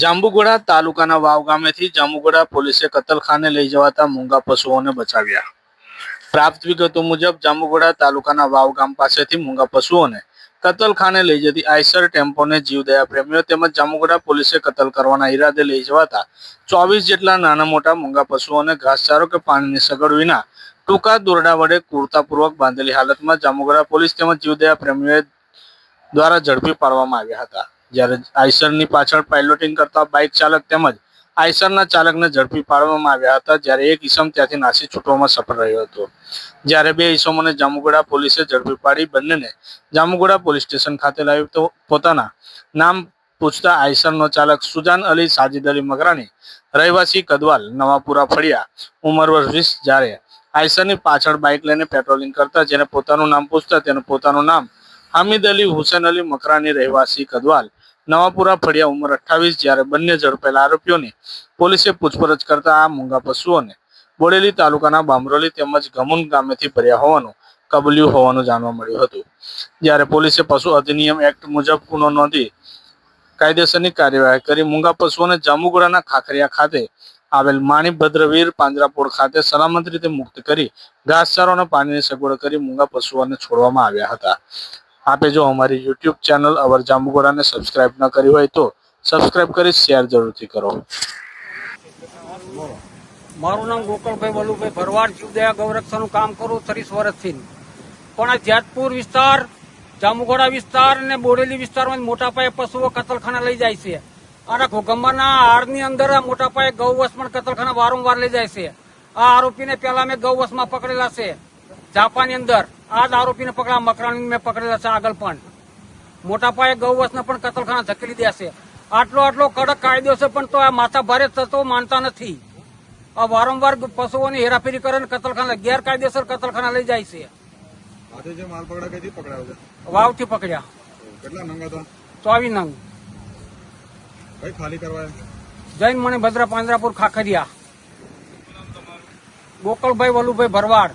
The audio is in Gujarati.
જાંબુગોડા તાલુકાના વાવ ગામેથી જાંબુગોડા પોલીસે કતલખાને લઈ જવાતા મૂંગા પશુઓને બચાવ્યા. પ્રાપ્ત વિગતો મુજબ જાંબુગોડા તાલુકાના વાવ ગામ પાસેથી મૂંગા પશુઓને કતલખાને લઈ જતી આઈસર ટેમ્પોને જીવદયા પ્રેમીઓ તેમજ જાંબુગોડા પોલીસે કતલ કરવાના ઈરાદે લઈ જવાતા ચોવીસ જેટલા નાના મોટા મૂંગા પશુઓને ઘાસચારો કે પાણીની સગડ વિના ટૂંકા દોરડા વડે કુર્તાપૂર્વક બાંધેલી હાલતમાં જાંબુગોડા પોલીસ તેમજ જીવદયા પ્રેમીઓએ દ્વારા ઝડપી પાડવામાં આવ્યા હતા. જ્યારે આઈસરની પાછળ પાઇલોટિંગ કરતા બાઇક ચાલક તેમજ આઈસરના ચાલકને ઝડપી પાડવામાં આવ્યા હતા, જ્યારે એક ઈસમ ત્યાંથી નાસી છૂટવામાં સફળ રહ્યો હતો. જ્યારે બે ઈસમોને જામુગોડા પોલીસે ઝડપી પાડી, બંનેને જામુગોડા પોલીસ સ્ટેશન ખાતે લાવી તો પોતાના નામ પૂછતા આઈસરનો ચાલક સુજાન અલી, સાજિદ અલી મકરાણી રહેવાસી કદવાલ, નવાપુરા ફળિયા, ઉંમર વર્ષ વીસ, જ્યારે આઈસરની પાછળ બાઇક લઈને પેટ્રોલિંગ કરતા જેને પોતાનું નામ પૂછતા તેનું પોતાનું નામ હામિદ અલી, હુસેન અલી મકરાની રહેવાસી કદવાલ નવાપુરા ફળિયા ઉંમર અઠ્ઠાવીસ જ્યારે બંને ઝડપેલા આરોપીઓની પોલીસે પૂછપરછ કરતા આ મૂંગા પશુઓને બોડેલી તાલુકાના બામરોલી તેમજ ગમુન ગામેથી ભર્યા હોવાનું કબલ્યું હોવાનું જાણવા મળ્યું હતું. જ્યારે પોલીસે પશુ અધિનિયમ એક્ટ મુજબ ગુનો નોંધી કાયદેસરની કાર્યવાહી કરી મૂંગા પશુઓને જાંબુગોડાના ખાખરિયા ખાતે આવેલ માણી ભદ્રવીર પાંજરાપોળ ખાતે સલામત રીતે મુક્ત કરી ઘાસચારો અને પાણીની સગવડ કરી મૂંગા પશુઓને છોડવામાં આવ્યા હતા. આપે જો અમારી યુટ્યુબ ચેનલ અવર જાંબુગોડાને સબસ્ક્રાઇબ ન કરી હોય તો સબસ્ક્રાઇબ કરી શેર જરૂરથી કરો. મારું નામ ગોકળભાઈ વલુભાઈ ભરવાડ, જીવદયા ગૌરક્ષાનું કામ કરું ત્રીસ વર્ષથી. પણ આ જેતપુર વિસ્તાર જામુગોડા વિસ્તાર અને બોડેલી વિસ્તારમાં મોટા પાયે પશુઓ કતલખાના લઈ જાય છે. અને ઘોગંબાના હારની અંદર મોટા પાયે ગૌ પણ કતલખાના વારંવાર લઈ જાય છે. આ આરોપીને પહેલા મેં ગૌવશમાં પકડેલા છે. જાપાની અંદર આ જ આરોપીને પકડા મકરાણી મેં પકડેલા છે આગળ પણ. મોટા પાયે ગૌવંશને પણ કતલખાના ધકેલી દે છે. આટલો આટલો કડક કાયદો છે પણ તો આ માથા ભારે થતો માનતા નથી. આ વારંવાર પશુઓની હેરાફેરી કરે ને કતલખાના ગેરકાયદેસર કતલખાના લઈ જાય છે. વાવ કઈથી પકડાયો કેટલા નંગ હતા? ચોવી નંગ. કઈ ખાલી કરવા જૈન મણી ભદ્રા પાંજરાપુર ખાખરિયા. ગોકળભાઈ વલુભાઈ ભરવાડ.